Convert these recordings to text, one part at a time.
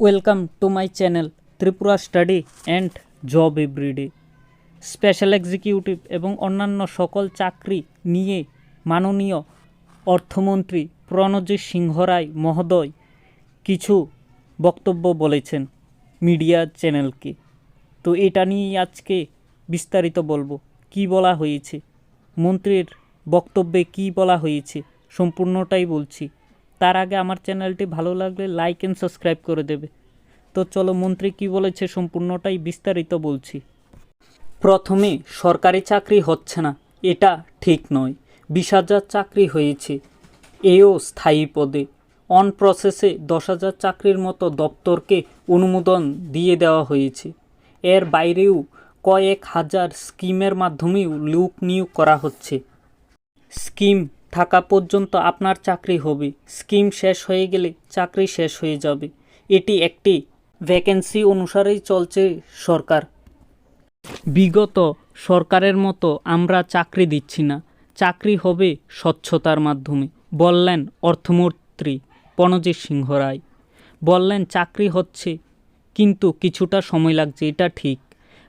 Welcome to my channel Tripura study and job everyday special executive এবং অন্যান্য সকল চাকরি নিয়ে মাননীয় অর্থমন্ত্রী প্রণজিৎ সিংহ রায় মহোদয় কিছু বক্তব্য বলেছেন মিডিয়া চ্যানেলকে। তো এটা নিয়েই আজকে বিস্তারিত বলব। কি বলা হয়েছে? মন্ত্রীর বক্তব্যে কি বলা হয়েছে? সম্পূর্ণটাই বলছি। তার আগে আমার চ্যানেলটি ভালো লাগলে লাইক অ্যান্ড সাবস্ক্রাইব করে দেবে। তো চলো মন্ত্রী কি বলেছে সম্পূর্ণটাই বিস্তারিত বলছি। প্রথমে, সরকারি চাকরি হচ্ছে না, এটা ঠিক নয়। বিশ হাজার চাকরি হয়েছে, এও স্থায়ী পদে। অন প্রসেসে দশ হাজার চাকরির মতো দপ্তরকে অনুমোদন দিয়ে দেওয়া হয়েছে। এর বাইরেও কয়েক হাজার স্কিমের মাধ্যমেও লোক নিয়োগ করা হচ্ছে। স্কিম থাকা পর্যন্ত আপনার চাকরি হবে। স্কিম শেষ হয়ে গেলে চাকরি শেষ হয়ে যাবে। এটি একটি ভ্যাকেন্সি অনুসারেই চলছে সরকার। বিগত সরকারের মতো আমরা চাকরি দিচ্ছি না। চাকরি হবে স্বচ্ছতার মাধ্যমে, বললেন অর্থমন্ত্রী প্রণজিৎ সিংহ রায়। বললেন, চাকরি হচ্ছে কিন্তু কিছুটা সময় লাগছে, এটা ঠিক।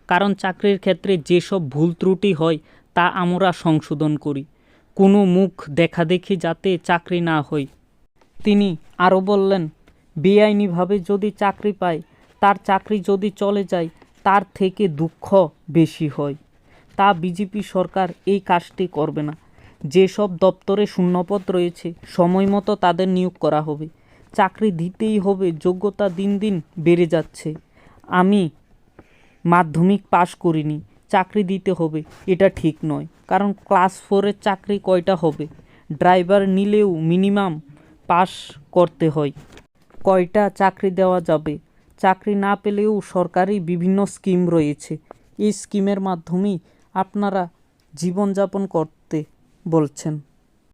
কারণ চাকরির ক্ষেত্রে যেসব ভুল ত্রুটি হয়, তা আমরা সংশোধন করি। কোনো মুখ দেখা দেখি যাতে চাকরি না হই। তিনি আরও বললেন, বেআইনিভাবে যদি চাকরি পায় তার চাকরি যদি চলে যায়, তার থেকে দুঃখ বেশি হয়। তা বিজেপি সরকার এই কাজটি করবে না। যেসব দপ্তরে শূন্যপদ রয়েছে, সময় মতো তাদের নিয়োগ করা হবে। চাকরি দিতেই হবে, যোগ্যতা দিন দিন বেড়ে যাচ্ছে। আমি মাধ্যমিক পাশ করিনি, চাকরি দিতে হবে, এটা ঠিক নয়। কারণ ক্লাস ফোরের চাকরি কয়টা হবে? ড্রাইভার নিলেও মিনিমাম পাস করতে হয়। কয়টা চাকরি দেওয়া যাবে? চাকরি না পেলেও সরকারি বিভিন্ন স্কিম রয়েছে। এই স্কিমের মাধ্যমেই আপনারা জীবনযাপন করতে বলছেন।